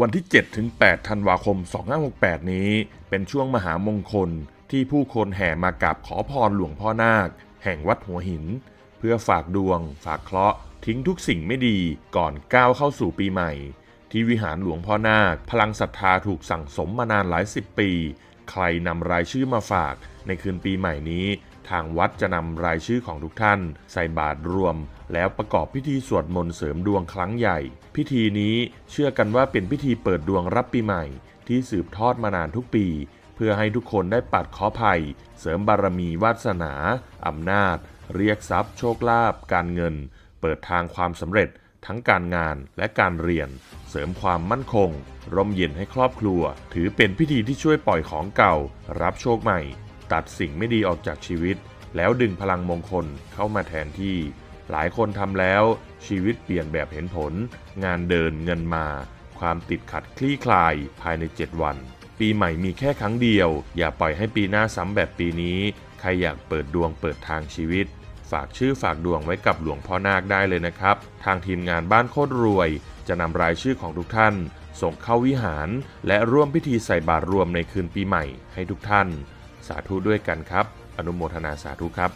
วันที่ 7 ถึง 8 ธันวาคม 2568 นี้ เป็นช่วงมหามงคลที่ผู้คนแห่มากราบขอพรหลวงพ่อนาค แห่งวัดหัวหิน เพื่อฝากดวง ฝากเคราะห์ทิ้งทุกสิ่งไม่ดีก่อนก้าวเข้าสู่ปีใหม่ ที่วิหารหลวงพ่อนาค พลังศรัทธาถูกสั่งสมมานานหลายสิบปี ใครนำรายชื่อมาฝาก ในคืนปีใหม่นี้ ทางวัดจะนำรายชื่อของทุกท่าน ใส่บาตรรวม แล้วประกอบพิธีสวดมนต์เสริมดวงครั้งใหญ่ พิธีนี้เชื่อกันว่าเป็นพิธีเปิดดวงรับปีใหม่ ที่สืบทอดมานานทุกปี เพื่อให้ทุกคนได้ปัดเคราะห์ภัย เสริมบารมีวาสนาอำนาจ เรียกทรัพย์ โชคลาภการเงิน เปิดทางความสำเร็จทั้งการงานและการเรียน เสริมความมั่นคง ร่มเย็นให้ครอบครัว ถือเป็นพิธีที่ช่วยปล่อยของเก่า รับโชคใหม่ ตัดสิ่งไม่ดีออกจากชีวิต แล้วดึงพลังมงคลเข้ามาแทนที่ หลายคนทำแล้ว ชีวิตเปลี่ยนแบบเห็นผล งานเดินเงินมา ความติดขัดคลี่คลายภายใน 7 วัน ปีใหม่มีแค่ครั้งเดียว อย่าปล่อยให้ปีหน้าซ้ำแบบปีนี้ ใครอยากเปิดดวงเปิดทางชีวิตฝากชื่อฝากดวงไว้กับหลวงพ่อนาคได้เลยนะครับ ทางทีมงานบ้านโคตรรวย จะนำรายชื่อของทุกท่าน ส่งเข้าวิหาร และร่วมพิธีใส่บาตรรวมในคืนปีใหม่ให้ทุกท่าน สาธุด้วยกันครับ อนุโมทนาสาธุครับ